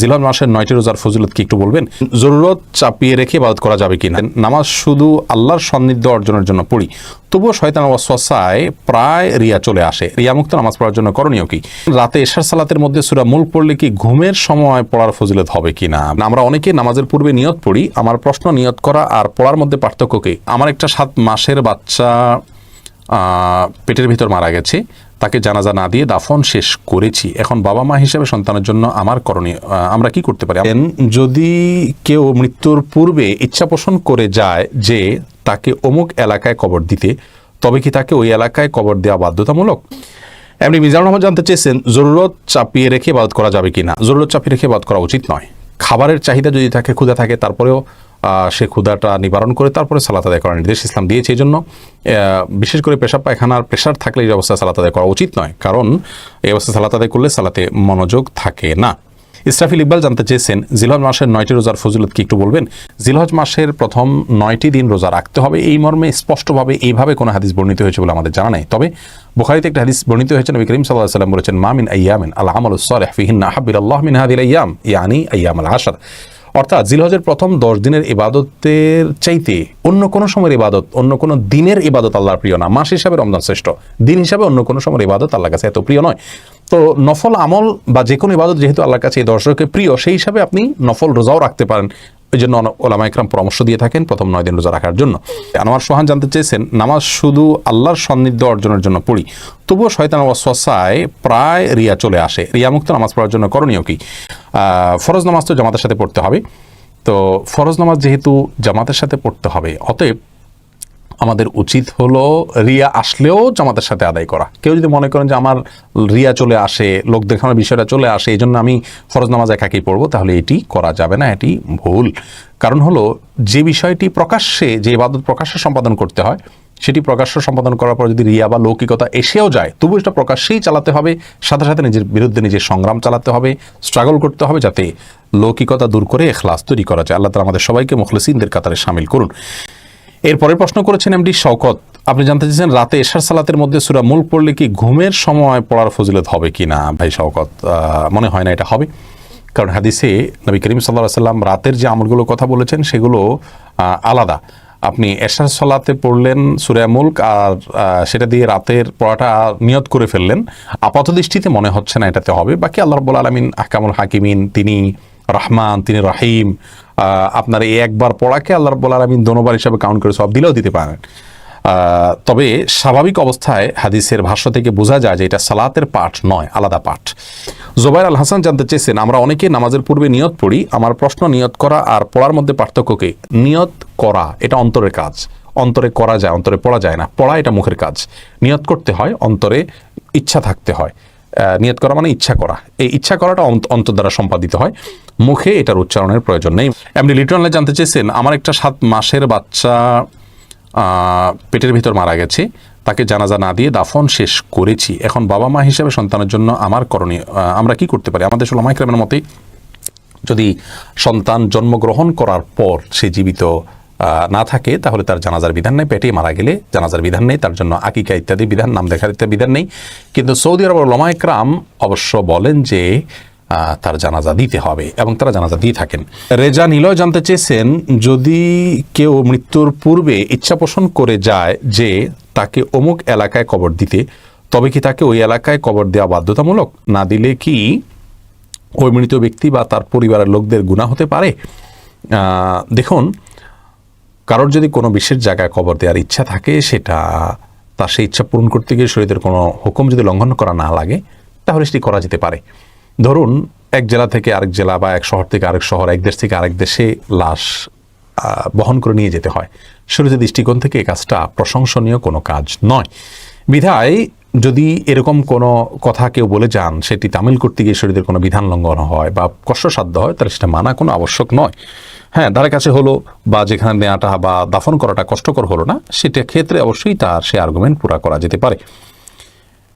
জিলহজ মাসের নয়টি রোজার ফজিলত কি একটু বলবেন? জরুরত চাপিয়ে রেখে ইবাদত করা যাবে কিনা? নামাজ শুধু আল্লাহর সান্নিধ্য অর্জনের জন্য পড়ি, তবুও শয়তান ওয়াসওয়াসায় প্রায় রিয়া চলে আসে। রিয়ামুক্ত নামাজ পড়ার জন্য করণীয় কি? রাতে এশার সালাতের মধ্যে সুরা মূল পড়লে কি ঘুমের সময় পড়ার ফজিলত হবে কিনা? আমরা অনেকে নামাজের পূর্বে নিয়ত পড়ি, আমার প্রশ্ন নিয়ত করা আর পড়ার মধ্যে পার্থক্য কি? আমার একটা সাত মাসের বাচ্চা পেটের ভিতর মারা গেছে তাকে জানাজা না দিয়ে দাফন শেষ করেছি। এখন বাবা মা হিসেবে সন্তানের জন্য আমার করণীয় আমরা কি করতে পারি? যদি কেউ মৃত্যুর পূর্বে ইচ্ছা পোষণ করে যায় যে তাকে অমুক এলাকায় কবর দিতে, তবে কি তাকে ওই এলাকায় কবর দেওয়া বাধ্যতামূলক? এমনি মিজানুর রহমান জানতে চেয়েছেন, জরুরত চাপিয়ে রেখে বাদ করা যাবে কি না জরুরত চাপিয়ে রেখে বাদ করা উচিত নয়। খাবারের চাহিদা যদি থাকে ক্ষুধা থাকে, তারপরেও সে ক্ষুধাটা নিবারণ করে তারপরে সালাত আদায় করার নির্দেশ ইসলাম দিয়েছে। এই জন্য বিশেষ করে পেশাব পায়খানার প্রেশার থাকলে এই অবস্থায় সালাত আদায় করা উচিত নয়। কারণ এই অবস্থায় সালাত আদায় করলে সালাতে মনোযোগ থাকে না। ইসরাফিল ইকবাল জানতে চেয়েছেন, জিলহজ মাসের নয়টি রোজার ফজিলত কি একটু বলবেন? জিলহজ মাসের প্রথম নয়টি দিন রোজা রাখতে হবে। এই মর্মে স্পষ্টভাবে এইভাবে কোনো হাদিস বর্ণিত হয়েছে বলে আমাদের জানা নেই। তবে বুখারিতে একটা হাদিস বর্ণিত হয়েছে। নবী করিম সাল্লাহ সাল্লাম বলেছেন মামিন আয়ামিন আল আমল সালেহ ফিহিন আহাবির আল্লাহ মিন হাদিল আয়াম ইয়ানি আয়াম আল আশার অর্থাৎ জিলহজের প্রথম দশ দিনের ইবাদতের চাইতে অন্য কোনো সময়ের ইবাদত, অন্য কোনো দিনের ইবাদত আল্লাহর প্রিয় না। মাস হিসাবে রমজান শ্রেষ্ঠ। দিন হিসাবে অন্য কোনো সময়ের ইবাদত আল্লাহর কাছে এত প্রিয় নয়। তো নফল আমল বা যে কোনো ইবাদত যেহেতু আল্লাহর কাছে এই দর্শকের প্রিয়, সেই হিসাবে আপনি নফল রোজাও রাখতে পারেন। ওই জন্য ওলামা ইকরাম পরামর্শ দিয়ে থাকেন প্রথম নয় দিন রোজা রাখার জন্য। আনোয়ার সোহান জানতে চেয়েছেন, নামাজ শুধু আল্লাহর সান্নিধ্য অর্জনের জন্য পড়ি, তবুও শয়তান ওয়াসওয়াসায় প্রায় রিয়া চলে আসে। রিয়া মুক্ত নামাজ পড়ার জন্য করণীয় কি? ফরজ নামাজ তো জামাতের সাথে পড়তে হবে। তো ফরজ নামাজ যেহেতু জামাতের সাথে পড়তে হবে, অতএব আমাদের উচিত হলো রিয়া আসলেও জামাতের সাথে আদায় করা। কেউ যদি মনে করেন যে আমার রিয়া চলে আসে লোক দেখানোর বিষয়টা চলে আসে, এই জন্য আমি ফরজ নামাজ একাকেই পড়ব, তাহলে এটি করা যাবে না, এটি ভুল। কারণ হলো, যে বিষয়টি প্রকাশ্যে, যে ইবাদত প্রকাশ্যে সম্পাদন করতে হয়, সেটি প্রকাশ্য সম্পাদন করার পর যদি রিয়া বা লৌকিকতা এসেও যায়, তবু এটা প্রকাশ্যেই চালাতে হবে, সাথে সাথে নিজের বিরুদ্ধে নিজের সংগ্রাম চালাতে হবে স্ট্রাগল করতে হবে, যাতে লৌকিকতা দূর করে এখলাস তৈরি করা যায়। আল্লাহ তালা আমাদের সবাইকে মুখলিসিনদের কাতারে সামিল করুন। এরপরে প্রশ্ন করেছেন এমডি শওকত, আপনি জানতে চাইছেন রাতে এশার সালাতের মধ্যে সুরা মূল পড়লে কি ঘুমের সময় পড়ার ফজিলত হবে কি না? ভাই শওকত মনে হয় না এটা হবে। কারণ হাদিসে নবী করিম সাল্লাহ সাল্লাম রাতের যে আমলগুলোর কথা বলেছেন সেগুলো আলাদা। আপনি এশার সালাতে পড়লেন সুরা মুল্ক আর সেটা দিয়ে রাতের পড়াটা নিয়ত করে ফেললেন। আপাত দৃষ্টিতে মনে হচ্ছে না এটাতে হবে। বাকি আল্লাহ রব্বুল আলমিন, আহকামুল হাকিমিন, তিনি রহমান, তিনি রাহিম আপনার এই একবার পড়াকে আল্লাহ রব্বুল আলমিন দোনোবার হিসাবে কাউন্ট করে সব দিলেও দিতে পারেন। তবে স্বাভাবিক অবস্থায় হাদিসের ভাষ্য থেকে বোঝা যায় যে এটা সালাতের পাঠ নয়, আলাদা পাঠ। জোবাইর আল হাসান জানতে চেয়েছেন, আমরা অনেকে নামাজের পূর্বে নিয়ত পড়ি, আমার প্রশ্ন নিয়ত করা আর পড়ার মধ্যে পার্থক্যকে নিয়ত করা, এটা অন্তরের কাজ। অন্তরে করা যায়, অন্তরে পড়া যায় না। পড়া এটা মুখের কাজ। নিয়ত করতে হয়, অন্তরে ইচ্ছা থাকতে হয়। নিয়ত করা মানে ইচ্ছা করা। এই ইচ্ছা করাটা অন্ত- অন্তর দ্বারা সম্পাদিত হয়। মুখে এটার উচ্চারণের প্রয়োজন নেই। এমনি লিটনলে জানতে চেয়েছেন, আমার একটা সাত মাসের বাচ্চা পেটের ভিতর মারা গেছে, তাকে জানাজা না দিয়ে দাফন শেষ করেছি। এখন বাবা মা হিসেবে সন্তানের জন্য আমার করণীয় আমরা কি করতে পারি? আমাদের সোলামাইক্রামের মতে, যদি সন্তান জন্মগ্রহণ করার পর সে জীবিত না থাকে, তাহলে তার জানাজার বিধান নেই। পেটে মারা গেলে জানাজার বিধান নেই, তার জন্য আকিকা ইত্যাদি বিধান, নাম দেখার ইত্যাদি বিধান নেই। কিন্তু সৌদি আরবের লমাইকরাম অবশ্য বলেন যে তার জানাজা দিতে হবে এবং তারা জানাজা দিয়ে থাকেন। রেজা নিলয় জানতে চেয়েছেন, যদি কেউ মৃত্যুর পূর্বে ইচ্ছা পোষণ করে যায় যে তাকে অমুক এলাকায় কবর দিতে, তবে কি তাকে ওই এলাকায় কবর দেওয়া বাধ্যতামূলক? না দিলে কি ওই মৃত ব্যক্তি বা তার পরিবারের লোকদের গুণা হতে পারে? দেখুন, কারোর যদি কোনো বিশেষ জায়গায় কবর দেওয়ার ইচ্ছা থাকে, সেটা তার সেই ইচ্ছা পূরণ করতে গিয়ে শরীরের কোনো হুকুম যদি লঙ্ঘন করা না লাগে, তাহলে সেটি করা যেতে পারে। ধরুন, এক জেলা থেকে আরেক জেলা বা এক শহর থেকে আরেক শহর, এক দেশ থেকে আরেক দেশে লাশ বহন করে নিয়ে যেতে হয়। শরীরের দৃষ্টিকোণ থেকে এই কাজটা প্রশংসনীয় কোনো কাজ নয়। বিধায় যদি এরকম কোনো কথা কেউ বলে যান, সেটি তামিল করতে গিয়ে শরীরের কোনো বিধান লঙ্ঘন হয় বা কষ্টসাধ্য হয়, তাহলে সেটা মানা কোনো আবশ্যক নয়। হ্যাঁ দ্বারের কাছে হলো বা যেখানে নেওয়াটা বা দাফন করাটা কষ্টকর হলো না, সেটা ক্ষেত্রে অবশ্যই তার সে আর্গুমেন্ট পুরা করা যেতে পারে।